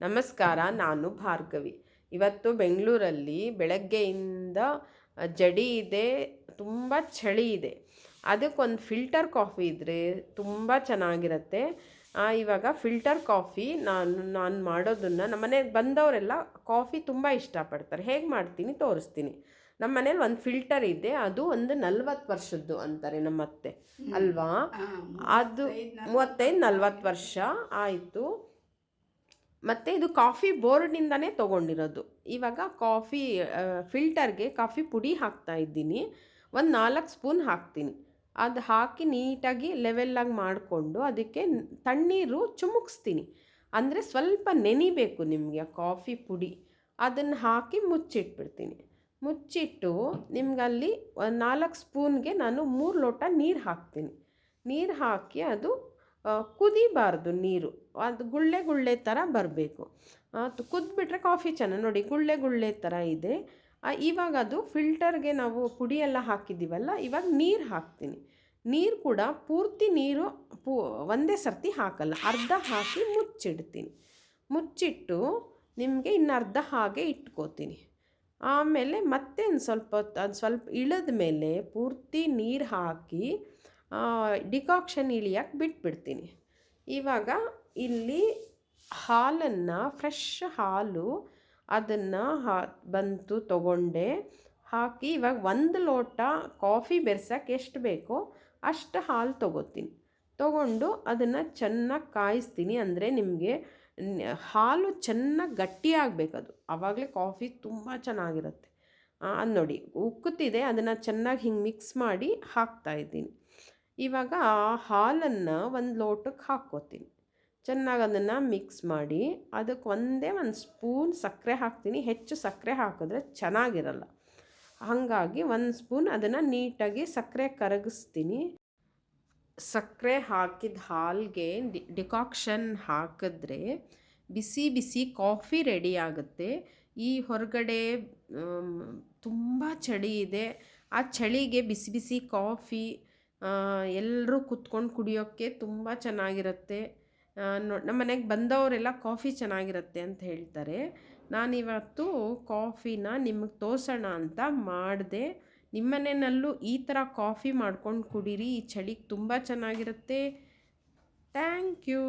ನಮಸ್ಕಾರ ನಾನು ಭಾರ್ಗವಿ. ಇವತ್ತು ಬೆಂಗಳೂರಲ್ಲಿ ಬೆಳಗ್ಗೆಯಿಂದ ಜಡಿ ಇದೆ ತುಂಬ ಚಳಿ ಇದೆ. ಅದಕ್ಕೊಂದು ಫಿಲ್ಟರ್ ಕಾಫಿ ಇದ್ದರೆ ತುಂಬ ಚೆನ್ನಾಗಿರುತ್ತೆ. ಇವಾಗ ಫಿಲ್ಟರ್ ಕಾಫಿ ನಾನು ನಾನು ಮಾಡೋದನ್ನು ನಮ್ಮ ಮನೆಗೆ ಬಂದವರೆಲ್ಲ ಕಾಫಿ ತುಂಬ ಇಷ್ಟಪಡ್ತಾರೆ. ಹೇಗೆ ಮಾಡ್ತೀನಿ ತೋರಿಸ್ತೀನಿ. ನಮ್ಮ ಮನೇಲಿ ಒಂದು ಫಿಲ್ಟರ್ ಇದೆ ಅದು ಒಂದು ನಲ್ವತ್ತು ವರ್ಷದ್ದು ಅಂತಾರೆ ನಮ್ಮ ಅತ್ತೆ ಅಲ್ವಾ ಅದು ಮೂವತ್ತೈದು ನಲ್ವತ್ತು ವರ್ಷ ಆಯಿತು. ಮತ್ತು ಇದು ಕಾಫಿ ಬೋರ್ಡ್ನಿಂದನೇ ತೊಗೊಂಡಿರೋದು. ಇವಾಗ ಕಾಫಿ ಫಿಲ್ಟರ್ಗೆ ಕಾಫಿ ಪುಡಿ ಹಾಕ್ತಾ ಇದ್ದೀನಿ. ಒಂದು ನಾಲ್ಕು ಸ್ಪೂನ್ ಹಾಕ್ತೀನಿ. ಅದು ಹಾಕಿ ನೀಟಾಗಿ ಲೆವೆಲ್ಲಾಗಿ ಮಾಡಿಕೊಂಡು ಅದಕ್ಕೆ ತಣ್ಣೀರು ಚುಮುಕ್ಸ್ತೀನಿ. ಅಂದರೆ ಸ್ವಲ್ಪ ನೆನಿಬೇಕು ನಿಮಗೆ ಕಾಫಿ ಪುಡಿ. ಅದನ್ನು ಹಾಕಿ ಮುಚ್ಚಿಟ್ಬಿಡ್ತೀನಿ. ಮುಚ್ಚಿಟ್ಟು ನಿಮ್ಗಲ್ಲಿ ನಾಲ್ಕು ಸ್ಪೂನ್ಗೆ ನಾನು ಮೂರು ಲೋಟ ನೀರು ಹಾಕ್ತೀನಿ. ನೀರು ಹಾಕಿ ಅದು ಕುದಿಬಾರ್ದು ನೀರು. ಅದು ಗುಳ್ಳೆ ಗುಳ್ಳೆ ಥರ ಬರಬೇಕು. ಅದು ಕುದ್ಬಿಟ್ರೆ ಕಾಫಿ ಚೆನ್ನಾಗಿ ನೋಡಿ, ಗುಳ್ಳೆ ಗುಳ್ಳೆ ಥರ ಇದೆ. ಇವಾಗ ಅದು ಫಿಲ್ಟರ್ಗೆ ನಾವು ಪುಡಿಯೆಲ್ಲ ಹಾಕಿದ್ದೀವಲ್ಲ, ಇವಾಗ ನೀರು ಹಾಕ್ತೀನಿ. ನೀರು ಕೂಡ ಪೂರ್ತಿ ನೀರು ಪೂ, ಒಂದೇ ಸರ್ತಿ ಹಾಕಲ್ಲ, ಅರ್ಧ ಹಾಕಿ ಮುಚ್ಚಿಡ್ತೀನಿ. ಮುಚ್ಚಿಟ್ಟು ನಿಮಗೆ ಇನ್ನು ಅರ್ಧ ಹಾಗೆ ಇಟ್ಕೋತೀನಿ. ಆಮೇಲೆ ಮತ್ತೆ ಒಂದು ಸ್ವಲ್ಪ ಹೊತ್ತು ಅದು ಸ್ವಲ್ಪ ಇಳಿದ ಮೇಲೆ ಪೂರ್ತಿ ನೀರು ಹಾಕಿ ಡಿಕಾಕ್ಷನ್ ಇಳಿಯಕ್ಕೆ ಬಿಟ್ಬಿಡ್ತೀನಿ. ಇವಾಗ ಇಲ್ಲಿ ಹಾಲನ್ನು ಫ್ರೆಶ್ ಹಾಲು ಅದನ್ನು ಹಾ, ಬಂತು ತಗೊಂಡೆ. ಹಾಕಿ ಇವಾಗ ಒಂದು ಲೋಟ ಕಾಫಿ ಬೆರ್ಸಕ್ಕೆ ಎಷ್ಟು ಬೇಕೋ ಅಷ್ಟು ಹಾಲು ತೊಗೋತೀನಿ. ತಗೊಂಡು ಅದನ್ನು ಚೆನ್ನಾಗಿ ಕಾಯಿಸ್ತೀನಿ ಅಂದರೆ ನಿಮಗೆ ಹಾಲು ಚೆನ್ನಾಗಿ ಗಟ್ಟಿಯಾಗಬೇಕದು ಆವಾಗಲೇ ಕಾಫಿ ತುಂಬ ಚೆನ್ನಾಗಿರುತ್ತೆ. ಅದು ನೋಡಿ, ಉಕ್ಕುತ್ತಿದೆ, ಅದನ್ನು ಚೆನ್ನಾಗಿ ಹಿಂಗೆ ಮಿಕ್ಸ್ ಮಾಡಿ ಹಾಕ್ತಾ ಇದ್ದೀನಿ. ಇವಾಗ ಹಾಲನ್ನು ಒಂದು ಲೋಟಕ್ಕೆ ಹಾಕ್ಕೋತೀನಿ. ಚೆನ್ನಾಗಿ ಅದನ್ನು ಮಿಕ್ಸ್ ಮಾಡಿ ಅದಕ್ಕೆ ಒಂದೇ ಒಂದು ಸ್ಪೂನ್ ಸಕ್ಕರೆ ಹಾಕ್ತೀನಿ. ಹೆಚ್ಚು ಸಕ್ಕರೆ ಹಾಕಿದ್ರೆ ಚೆನ್ನಾಗಿರಲ್ಲ. ಹಾಗಾಗಿ ಒಂದು ಸ್ಪೂನ್ ಅದನ್ನು ನೀಟಾಗಿ ಸಕ್ಕರೆ ಕರಗಿಸ್ತೀನಿ. ಸಕ್ಕರೆ ಹಾಕಿದ ಹಾಲಿಗೆ ಡಿಕಾಕ್ಷನ್ ಹಾಕಿದ್ರೆ ಬಿಸಿ ಬಿಸಿ ಕಾಫಿ ರೆಡಿ ಆಗುತ್ತೆ. ಈ ಹೊರಗಡೆ ತುಂಬ ಚಳಿ ಇದೆ. ಆ ಚಳಿಗೆ ಬಿಸಿ ಬಿಸಿ ಕಾಫಿ ಎಲ್ಲರೂ ಕುತ್ಕೊಂಡು ಕುಡಿಯೋಕ್ಕೆ ತುಂಬ ಚೆನ್ನಾಗಿರುತ್ತೆ. ನೋ ನಮ್ಮ ಮನೆಗೆ ಬಂದವರೆಲ್ಲ ಕಾಫಿ ಚೆನ್ನಾಗಿರುತ್ತೆ ಅಂತ ಹೇಳ್ತಾರೆ. ನಾನಿವತ್ತು ಕಾಫಿನ ನಿಮಗೆ ತೋರಿಸೋಣ ಅಂತ ಮಾಡಿದೆ. ನಿಮ್ಮನೆಯಲ್ಲೂ ಈ ಥರ ಕಾಫಿ ಮಾಡ್ಕೊಂಡು ಕುಡೀರಿ. ಈ ಚಳಿಗೆ ತುಂಬ ಚೆನ್ನಾಗಿರುತ್ತೆ. Thank you.